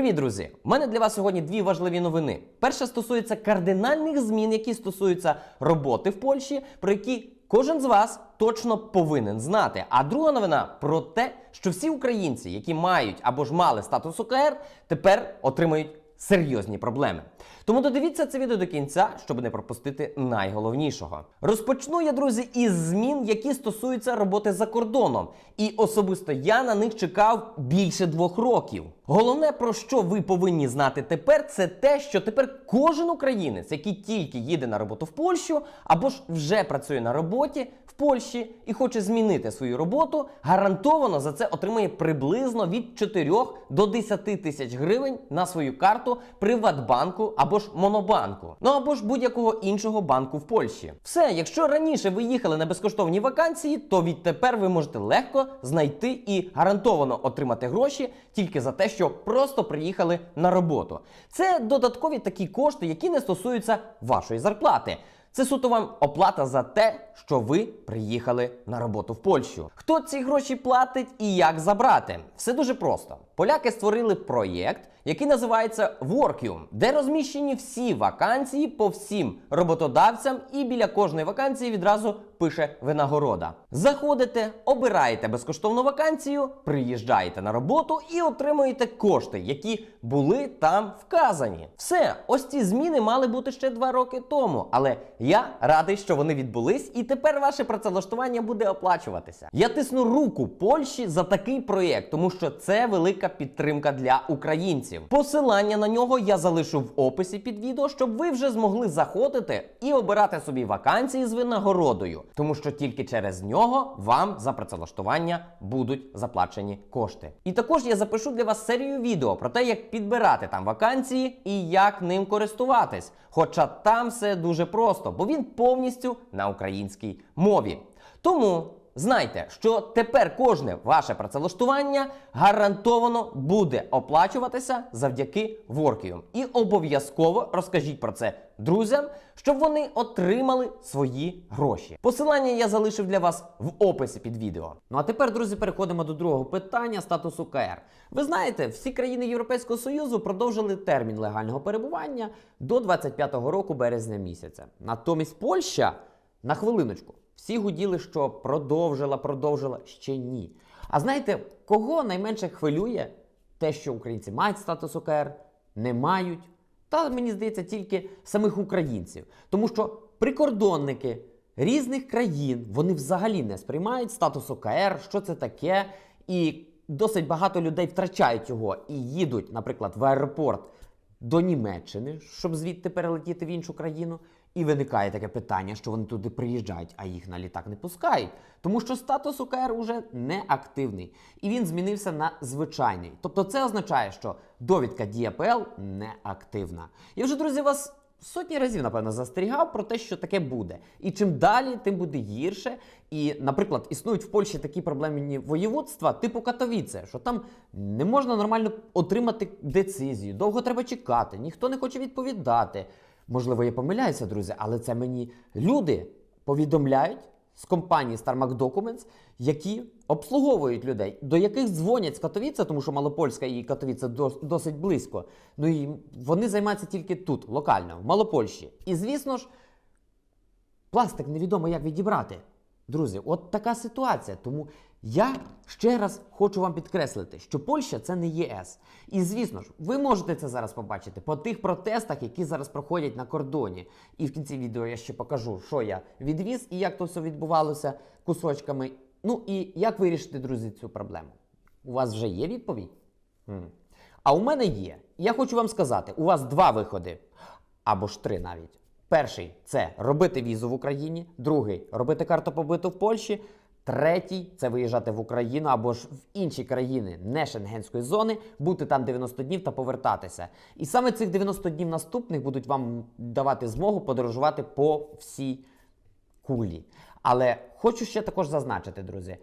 Привіт, друзі! У мене для вас сьогодні дві важливі новини. Перша стосується кардинальних змін, які стосуються роботи в Польщі, про які кожен з вас точно повинен знати. А друга новина про те, що всі українці, які мають або ж мали статус ОКР, тепер отримають серйозні проблеми. Тому додивіться це відео до кінця, щоб не пропустити найголовнішого. Розпочну я, друзі, із змін, які стосуються роботи за кордоном. І особисто я на них чекав більше двох років. Головне, про що ви повинні знати тепер, це те, що тепер кожен українець, який тільки їде на роботу в Польщу, або ж вже працює на роботі в Польщі і хоче змінити свою роботу, гарантовано за це отримає приблизно від 4 до 10 тисяч гривень на свою карту Приватбанку або ж Монобанку, ну або ж будь-якого іншого банку в Польщі. Все, якщо раніше ви їхали на безкоштовні вакансії, то відтепер ви можете легко знайти і гарантовано отримати гроші тільки за те, що просто приїхали на роботу. Це додаткові такі кошти, які не стосуються вашої зарплати. Це суто вам оплата за те, що ви приїхали на роботу в Польщу. Хто ці гроші платить і як забрати? Все дуже просто. Поляки створили проєкт, який називається Workium, де розміщені всі вакансії по всім роботодавцям, і біля кожної вакансії відразу пише винагорода. Заходите, обираєте безкоштовну вакансію, приїжджаєте на роботу і отримуєте кошти, які були там вказані. Все, ось ці зміни мали бути ще два роки тому. Але я радий, що вони відбулись, і тепер ваше працевлаштування буде оплачуватися. Я тисну руку Польщі за такий проєкт, тому що це велика підтримка для українців. Посилання на нього я залишу в описі під відео, щоб ви вже змогли заходити і обирати собі вакансії з винагородою, тому що тільки через нього вам за працевлаштування будуть заплачені кошти. І також я запишу для вас серію відео про те, як підбирати там вакансії і як ним користуватись. Хоча там все дуже просто, бо він повністю на українській мові. Тому знайте, що тепер кожне ваше працевлаштування гарантовано буде оплачуватися завдяки Workium. І обов'язково розкажіть про це друзям, щоб вони отримали свої гроші. Посилання я залишив для вас в описі під відео. Ну а тепер, друзі, переходимо до другого питання статусу КР. Ви знаєте, всі країни Європейського Союзу продовжили термін легального перебування до 25-го року березня місяця. Натомість Польща на хвилиночку. Всі гуділи, що продовжила, продовжила ще ні. А знаєте, кого найменше хвилює те, що українці мають статус ОКР, не мають? Та мені здається, тільки самих українців. Тому що прикордонники різних країн вони взагалі не сприймають статус ОКР, що це таке, і досить багато людей втрачають його і їдуть, наприклад, в аеропорт до Німеччини, щоб звідти перелетіти в іншу країну. І виникає таке питання, що вони туди приїжджають, а їх на літак не пускають, тому що статус УКР уже не активний і він змінився на звичайний. Тобто це означає, що довідка ДІАПЛ не активна. Я вже, друзі, вас сотні разів, напевно, застерігав про те, що таке буде. І чим далі, тим буде гірше. І, наприклад, існують в Польщі такі проблемні воєводства, типу Катовіце, що там не можна нормально отримати децизію, довго треба чекати, ніхто не хоче відповідати. Можливо, я помиляюся, друзі, але це мені люди повідомляють з компанії StarMac Documents, які обслуговують людей, до яких дзвонять з Катовіця, тому що Малопольська і Катовіце дос- досить близько. Ну і вони займаються тільки тут, локально, в Малопольщі. І звісно ж, пластик невідомо як відібрати. Друзі, от така ситуація. Тому я ще раз хочу вам підкреслити, що Польща це не ЄС. І звісно ж, ви можете це зараз побачити по тих протестах, які зараз проходять на кордоні. І в кінці відео я ще покажу, що я відвіз і як то все відбувалося кусочками. Ну і як вирішити, друзі, цю проблему. У вас вже є відповідь? М. А у мене є. Я хочу вам сказати: у вас два виходи, або ж три навіть. Перший це робити візу в Україні, другий робити карту побиту в Польщі. Третій це виїжджати в Україну або ж в інші країни не шенгенської зони, бути там 90 днів та повертатися. І саме цих 90 днів наступних будуть вам давати змогу подорожувати по всій кулі. Але хочу ще також зазначити, друзі,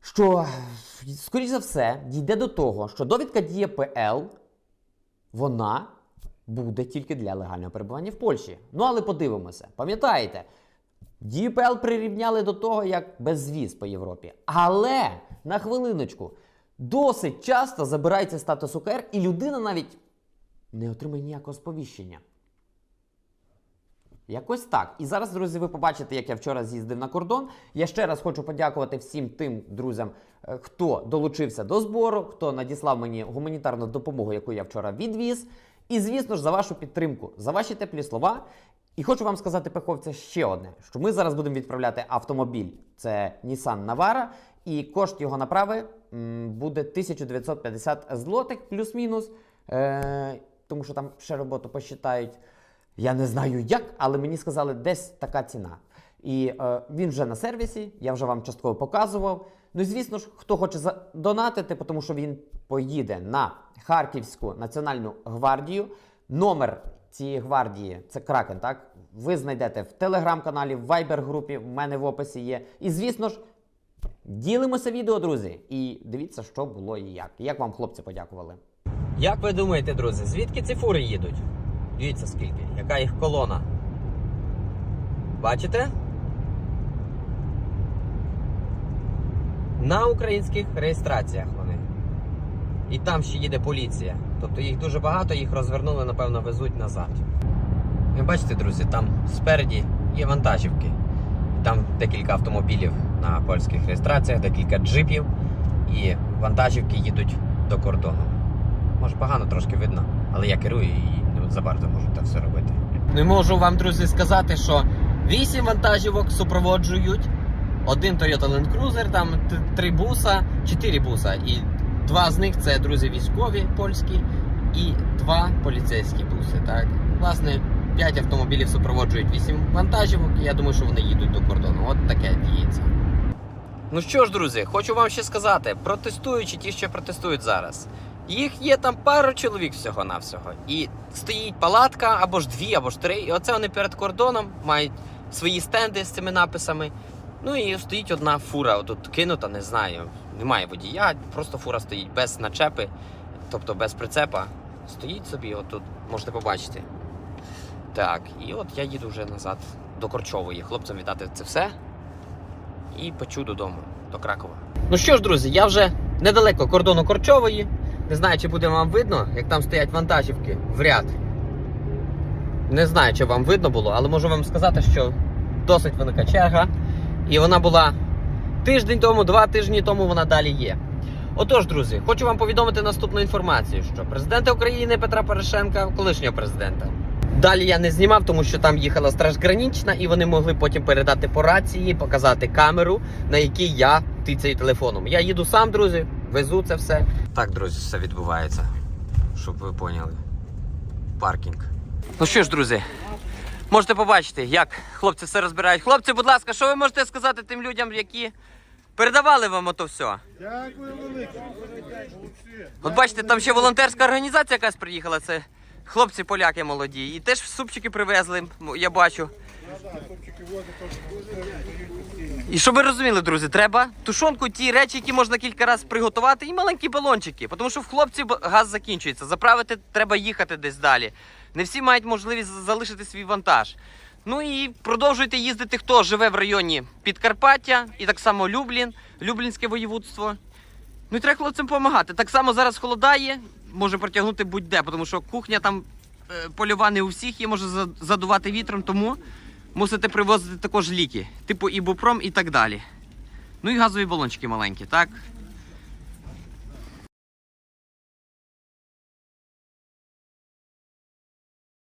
що, скоріш за все, дійде до того, що довідка діє ПЛ, вона буде тільки для легального перебування в Польщі. Ну, але подивимося. Пам'ятаєте, ДІПЛ прирівняли до того, як безвіз по Європі. Але на хвилиночку, досить часто забирається статус УКР, і людина навіть не отримує ніякого сповіщення. Якось так. І зараз, друзі, ви побачите, як я вчора з'їздив на кордон. Я ще раз хочу подякувати всім тим друзям, е, хто долучився до збору, хто надіслав мені гуманітарну допомогу, яку я вчора відвіз. І, звісно ж, за вашу підтримку, за ваші теплі слова. І хочу вам сказати, пеховця, ще одне: що ми зараз будемо відправляти автомобіль. Це Nissan Navara, і кошт його направи буде 1950 злотих плюс-мінус. Е, тому що там ще роботу посчитають. Я не знаю як, але мені сказали, десь така ціна. І е, він вже на сервісі, я вже вам частково показував. Ну і звісно ж, хто хоче донатити, тому що він поїде на Харківську національну гвардію. Номер цієї гвардії це Кракен, так? Ви знайдете в телеграм-каналі, в вайбер-групі, в мене в описі є. І звісно ж, ділимося відео, друзі. І дивіться, що було і як. Як вам хлопці подякували. Як ви думаєте, друзі, звідки ці фури їдуть? Дивіться скільки, яка їх колона. Бачите? На українських реєстраціях вони. І там ще їде поліція. Тобто їх дуже багато, їх розвернули, напевно, везуть назад. Ви бачите, друзі, там спереді є вантажівки. Там декілька автомобілів на польських реєстраціях, декілька джипів. І вантажівки їдуть до кордону. Може погано трошки видно, але я керую і забарто можу це все робити. Не можу вам, друзі, сказати, що 8 вантажівок супроводжують. Один Toyota Land Cruiser, там три буса, чотири буса. І два з них це друзі військові польські, і два поліцейські буси. Так, власне, 5 автомобілів супроводжують 8 вантажівок. І я думаю, що вони їдуть до кордону. От таке діється. Ну що ж, друзі, хочу вам ще сказати: протестуючі, ті, що протестують зараз. Їх є там пару чоловік всього-навсього. І стоїть палатка або ж дві, або ж три. І оце вони перед кордоном мають свої стенди з цими написами. Ну і стоїть одна фура, отут кинута, не знаю. Немає водія, просто фура стоїть без начепи, тобто без прицепа. Стоїть собі, отут можете побачити. Так, і от я їду вже назад до Корчової. Хлопцям віддати це все. І почу додому, до Кракова. Ну що ж, друзі, я вже недалеко кордону Корчової. Не знаю, чи буде вам видно, як там стоять вантажівки в ряд. Не знаю, чи вам видно було, але можу вам сказати, що досить велика черга. І вона була тиждень тому, два тижні тому вона далі є. Отож, друзі, хочу вам повідомити наступну інформацію: що президента України Петра Порошенка, колишнього президента. Далі я не знімав, тому що там їхала страж гранічна, і вони могли потім передати по рації, показати камеру, на якій я тицяю телефоном. Я їду сам, друзі, везу це все. Так, друзі, все відбувається, щоб ви поняли. Паркінг. Ну що ж, друзі, можете побачити, як хлопці все розбирають. Хлопці, будь ласка, що ви можете сказати тим людям, які передавали вам ото все? Дякую велике. От бачите, там ще волонтерська організація якась приїхала. Це хлопці поляки молоді. І теж супчики привезли, я бачу. І щоб ви розуміли, друзі, треба тушонку, ті речі, які можна кілька разів приготувати, і маленькі балончики. Тому що в хлопців газ закінчується. Заправити треба їхати десь далі. Не всі мають можливість залишити свій вантаж. Ну і продовжуйте їздити, хто живе в районі Підкарпаття і так само Люблін, Люблінське воєводство. Ну і треба хлопцям допомагати. Так само зараз холодає, може протягнути будь-де, тому що кухня там е, польова не у всіх є, може за- задувати вітром, тому мусите привозити також ліки, типу ібупром і так далі. Ну і газові балончики маленькі, так?